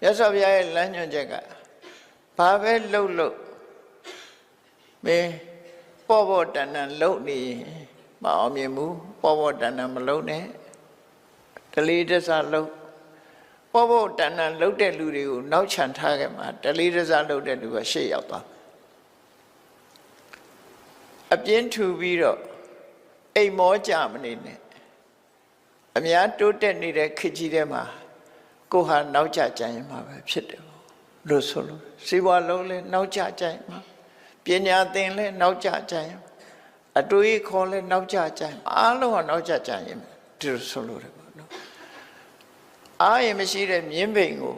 မြတ်စွာဘုရားရဲ့လမ်းညွှန်ချက်ကဘာပဲလှုပ်လှုပ်မင်းပေါ့ပေါ့တန်တန်လှုပ်နေရင်မအောင်မြင်ဘူးပေါ့ပေါ့တန်တန်မလှုပ်နဲ့တလေးတစားလှုပ်ပေါ့ပေါ့တန်တန်လှုပ်တဲ့လူတွေကိုနောက်ချန်ထားခဲ့မှာတလေးတစားလှုပ်တဲ့လူကရှေ့ရောက်သွားအပြင်းထူပြီးတော့အိမ်မောကြမနေနဲ့အများတိုးတက်နေတဲ့ခေတ်ကြီးထဲမှာ ကိုဟာနောက်ကျကြရင်မှာပဲဖြစ်တယ်ပေါ့လို့ဆိုလို့စီးပွားလုံးလဲနောက်ကျကြရင်မှာပညာသင်လဲနောက်ကျကြရင်အတွေးခေါ်လဲနောက်ကျကြရင်အားလုံးကနောက်ကျကြရင်ဒီလိုဆိုလို့တယ်ပေါ့နော်အားရင်မရှိတဲ့မြင်းပိန်ကို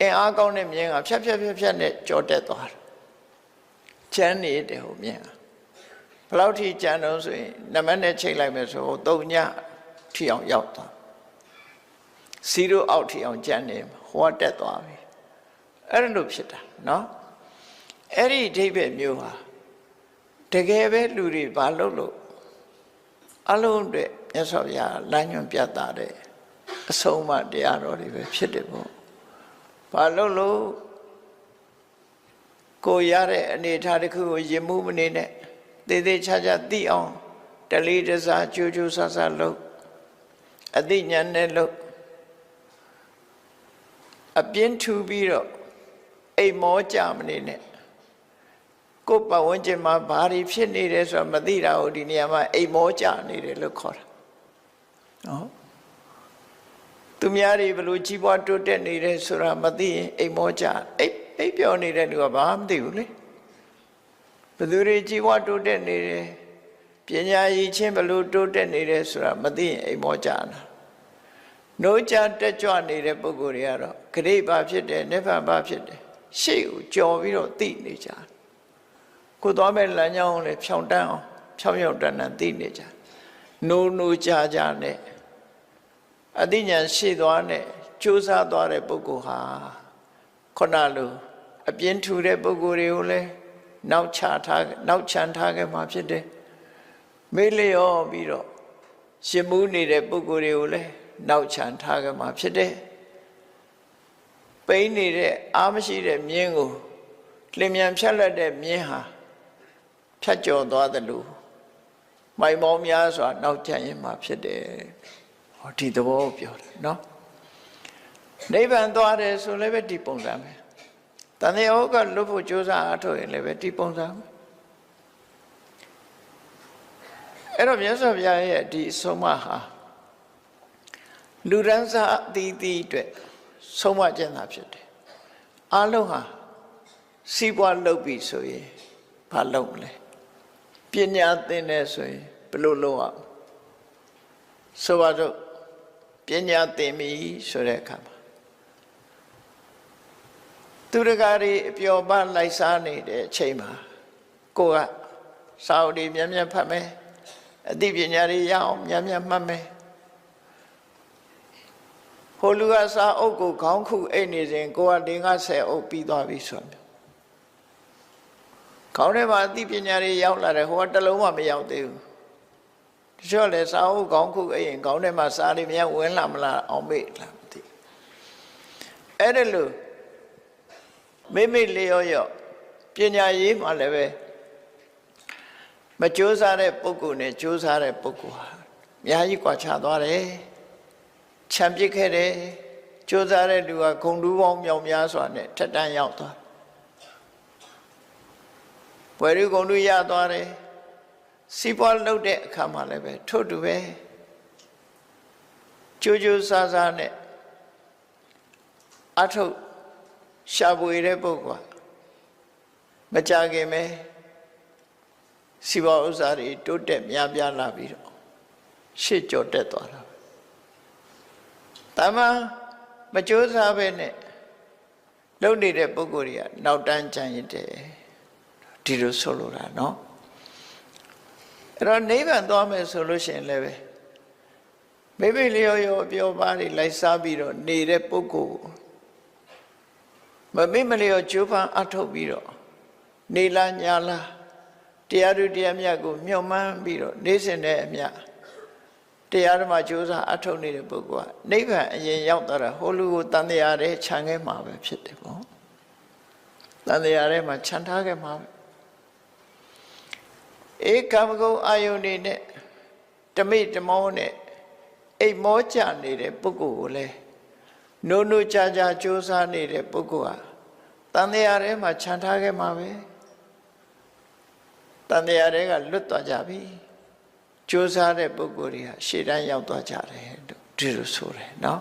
အင်အားကောင်းတဲ့မြင်းကဖြတ်ဖြတ်ဖြတ်ဖြတ်နဲ့ကြော်တက်သွားတယ်ချမ်းနေတယ်ဟိုမြင်းကဘယ်လောက်ထိကြံတော့ဆိုရင်နမနဲ့ချိန်လိုက်မယ်ဆိုတော့၃ညထီအောင်ရောက်သွား စီရိုအောက်ထီအောင်ကြံနေဟိုကတက်သွားပြီအဲ့လိုဖြစ်တာနော်အဲ့ဒီအဓိပ္ပာယ်မျိုးဟာတကယ်ပဲလူတွေဘာလုပ်လို့အလုံးအတွက်မြတ်စွာဘုရားလမ်းညွှန်ပြသတဲ့အဆုံးအမတရားတော်တွေပဲဖြစ်တယ်ပေါ့ဘာလုပ်လို့ကိုရတဲ့အနေအထားတစ်ခုကိုရင်မှုမနေနဲ့သေသေးချာချာသိအောင်တလေးတစားကြိုးကြိုးဆဆလုပ်အသိဉာဏ်နဲ့လုပ် အပြင်းထူပြီးတော့အိမ်မောကြမနေနဲ့ကိုယ်ပတ်ဝန်းကျင်မှာဘာတွေဖြစ်နေတယ်ဆိုတာမသိတာကိုဒီနေရာမှာအိမ်မောကြနေတယ်လို့ခေါ်တာနော်သူများတွေဘလို့ကြီးပွားတိုးတက်နေတယ်ဆိုတာမသိရင်အိမ်မောကြအိပ်အိပ်ပြောနေတဲ့လူကဘာမှမသိဘူးလေဘယ်သူတွေကြီးပွားတိုးတက်နေတယ်ပညာရည်ချင်းဘလို့တိုးတက်နေတယ်ဆိုတာမသိရင်အိမ်မောကြတာ နိုးကြတက်ကြွနေတဲ့ပုဂ္ဂိုလ်တွေကတော့ဂရိဘာဖြစ်တယ်နိဗ္ဗာန်ဘာဖြစ်တယ်ရှေ့ကိုကြော်ပြီးတော့သိနေကြတယ်ကိုသွားမဲ့လမ်းကြောင်းကိုလည်းဖြောင်းတန်းအောင်ဖြောင်းဖြောင်းတန်းတန်းသိနေကြနိုးနိုးကြကြနဲ့အသိဉာဏ်ရှိသွားနဲ့ကြိုးစားသွားတဲ့ပုဂ္ဂိုလ်ဟာခုနလိုအပြင်းထူတဲ့ပုဂ္ဂိုလ်တွေကိုလည်းနောက်ချထားနောက်ချန်ထားခဲ့မှာဖြစ်တယ်မေးလျော့ပြီးတော့ရှင်မှုနေတဲ့ပုဂ္ဂိုလ်တွေကိုလည်း နောက်ချန်ထားခဲ့မှာဖြစ်တယ်ပိန်းနေတဲ့အားမရှိတဲ့မြင်းကိုလင်မြန်ဖြတ်လက်တဲ့မြင်းဟာဖြတ်ကျော်သွားသလိုမိုင်ပေါင်းများစွာနောက်ကျရင်မှာဖြစ်တယ်ဟောဒီသဘောကိုပြောတယ်နော်နိဗ္ဗာန်သွားတယ်ဆိုလည်းပဲဒီပုံစံပဲတန်တဲ့ဩကလွတ်ဖို့ကြိုးစားအားထုတ်ရင်လည်းပဲဒီပုံစံပဲအဲ့တော့မြတ်စွာဘုရားရဲ့ဒီအဆုံးအမဟာ လူရန်စာအသီးသီးအတွက်ဆုံးမကျင့်တာဖြစ်တယ်အားလုံးဟာစီးပွားလုပ်ပြီဆိုရင်ဘာလုပ်မလဲပညာသင်တယ်ဆိုရင်ဘယ်လိုလုပ်အောင်ဆိုပါတော့ပညာသင်ပြီဆိုတဲ့အခါမှာသူတကားတွေအပျော်ပါလိုက်စားနေတဲ့အချိန်မှာကိုကစာအုပ်တွေမြတ်မြတ်ဖတ်မယ်အသိပညာတွေရအောင်မြတ်မြတ်မှတ်မယ် ဟိုလူကစာအုပ်ကိုခေါင်းခုအိတ်နေစဉ်ကိုက၄50အုပ်ပြီးသွားပြီဆိုတော့ခေါင်းထဲမှာအသိပညာတွေရောက်လာတယ်ဟိုကတစ်လုံးမှမရောက်သေးဘူးတချို့လည်းစာအုပ်ခေါင်းခုအိတ်ရင်ခေါင်းထဲမှာစာတွေများဝင်လာမလားအောင်မေ့လားမသိအဲ့ဒါလို့မိမိလျော့ရော့ပညာရေးမှလည်းပဲမကြိုးစားတဲ့ပုဂ္ဂိုလ်နဲ့ကြိုးစားတဲ့ပုဂ္ဂိုလ်ဟာအများကြီးကွာခြားသွားတယ် ခြံပစ်ခဲ့တယ်ကြိုးစားတဲ့လူကဂုံတူးပေါင်းမြောင်များစွာနဲ့ထက်တန်းရောက်သွားဘွယ်ရီဂုံတူးရသွားတယ်စီးပွားလုပ်တဲ့အခါမှာလည်းပဲထို့တူပဲကြိုးကြိုးစားစားနဲ့အထုတ်ရှာပွေတဲ့ပုဂ္ဂိုလ်မကြခင်ပဲစီးပွားဥစ္စာတွေတိုးတက်များပြားလာပြီးတော့ရှေ့ကျော်တက်သွားတာ တမန်မကြိုးစားပဲနဲ့လုံနေတဲ့ပုဂ္ဂိုလ်တွေကနောက်တန်းကြံရတဲ့ဒီလိုဆိုလိုတာเนาะအဲ့တော့နိဗ္ဗာန်သွားမယ်ဆိုလို့ရှိရင်လည်းပဲမိမိလျော်ရောပြောပါးတွေလိုက်စားပြီးတော့နေတဲ့ပုဂ္ဂိုလ်မမိမလျော်ကျိုးပန်းအထုတ်ပြီးတော့နေလားညာလားတရားသူတရားမြတ်ကိုမျှော်မှန်းပြီးတော့နေစဉ်တဲ့အမြတ် တရားဓမ္မကြိုးစားအထုတ်နေတဲ့ပုဂ္ဂိုလ်ကနိဗ္ဗာန်အရင်ရောက်သွားတာဟိုလူကိုတန်တရားတဲ့ခြံခဲ့မှာပဲဖြစ်တယ်ပေါ့တန်တရားထဲမှာခြံထားခဲ့မှာပဲဧကမဂုံအာယုန်နေနဲ့တမိတမောနဲ့အိမ်မောကြနေတဲ့ပုဂ္ဂိုလ်ကိုလည်းနိုးနိုးကြာကြာကြိုးစားနေတဲ့ပုဂ္ဂိုလ်ဟာတန်တရားထဲမှာခြံထားခဲ့မှာပဲတန်တရားတွေကလွတ်သွားကြပြီ ကြိုးစားတဲ့ပုဂ္ဂိုလ်တွေဟာရှေ့တန်းရောက်သွားကြတယ်လို့ဒီလိုဆိုတယ်နော်